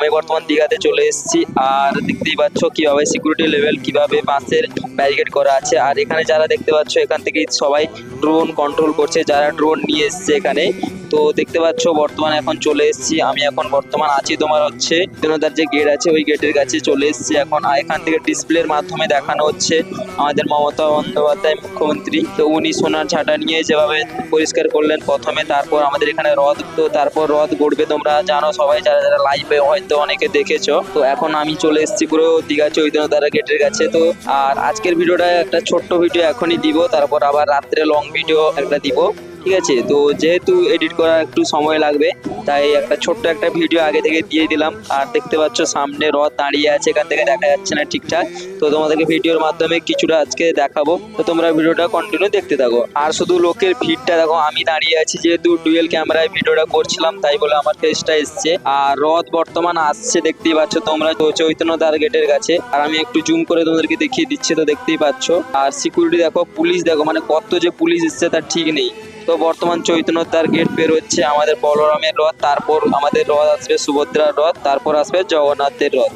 আমি বর্তমান দীঘাতে চলে এসেছি, আর দেখতেই পাচ্ছ কীভাবে সিকিউরিটি লেভেল কীভাবে বাসের ব্যারিকেড করা আছে। আর এখানে যারা দেখতে পাচ্ছ, এখান থেকে সবাই ড্রোন কন্ট্রোল করছে, যারা ড্রোন নিয়ে এসছে এখানে। তো দেখতে পাচ্ছ, বর্তমানে এখন চলে এসেছি। আমি এখন বর্তমান আছি তোমার হচ্ছে জনতার যে গেট আছে, ওই গেটের কাছে চলে এসেছি এখন। এখান থেকে ডিসপ্লের মাধ্যমে দেখানো হচ্ছে আমাদের মমতা বন্দ্যোপাধ্যায় মুখ্যমন্ত্রী। তো উনি সোনার ঝাঁটা নিয়ে যেভাবে পরিষ্কার করলেন প্রথমে, তারপর আমাদের এখানে রথ, তো তারপর রথ গড়বে তোমরা জানো সবাই, যারা যারা লাইভে হয়তো অনেকে দেখেছ। তো এখন আমি চলে এসেছি পুরো দীঘা চৈতন্যধারা গেটের কাছে। তো আর আজকের ভিডিওটা একটা ছোট্ট ভিডিও এখনই দিব, তারপর আবার রাত্রে লং ভিডিও একটা দিব। ঠিক আছে? তো যেহেতু এডিট করার একটু সময় লাগবে, তাই একটা ছোট্ট একটা ভিডিও আগে থেকে দিয়ে দিলাম। আর দেখতে পাচ্ছ সামনে রথ দাঁড়িয়ে আছে, এখান থেকে দেখা যাচ্ছে না ঠিকঠাক। তো তোমাদেরকে ভিডিওর মাধ্যমে কিছুটা আজকে দেখাবো। তো তোমরা ভিডিওটা কন্টিনিউ দেখতে থাকো। আর শুধু লোকের ভিড়টা দেখো, আমি দাঁড়িয়ে আছি যেহেতু ডুয়েল ক্যামেরায় ভিডিওটা করছিলাম, তাই বলে আমার ফেসটা এসছে। আর রথ বর্তমান আসছে, দেখতেই পাচ্ছ তোমরা চৈতন্য দ্বার গেটের কাছে। আর আমি একটু জুম করে তোমাদেরকে দেখিয়ে দিচ্ছি, তো দেখতেই পাচ্ছ। আর সিকিউরিটি দেখো, পুলিশ দেখো মানে কত যে পুলিশ এসছে তার ঠিক নেই। তো বর্তমান চৈতন্য তার গেট বের হচ্ছে আমাদের বলরামের রথ তারপর আমাদের রথ আসবে সুভদ্রার রথ তারপর আসবে জগন্নাথের রথ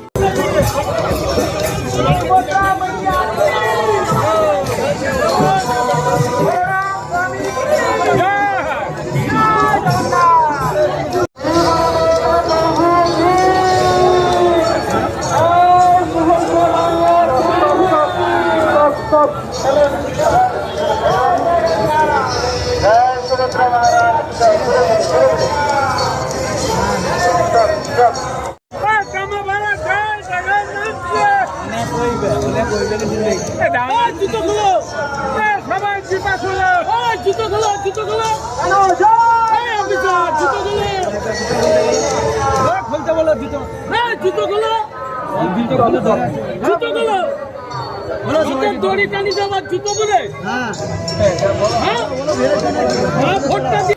গুলো সবাই জুতা খুলো জুতো গুলো জুতো গুলো জুতো গুলো খুলতে বলো জুতো জুতো গুলো জুতো গুলো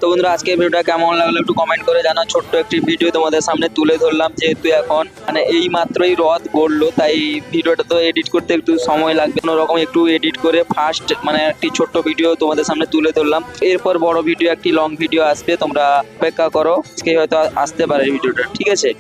তো বন্ধুরা আজকে ভিডিওটা কেমন লাগল একটু কমেন্ট করে জানাও ছোট্ট একটি ভিডিও তোমাদের সামনে তুলে ধরলাম যেহেতু এখন মানে এই মাত্রই রথ গড়লো তাই ভিডিওটা তো এডিট করতে একটু সময় লাগবে কোনো রকম একটু এডিট করে ফার্স্ট মানে একটি ছোট্ট ভিডিও তোমাদের সামনে তুলে ধরলাম এরপর বড় ভিডিও একটি লং ভিডিও আসবে তোমরা অপেক্ষা করো আজকে হয়তো আসতে পারে ভিডিওটা ঠিক আছে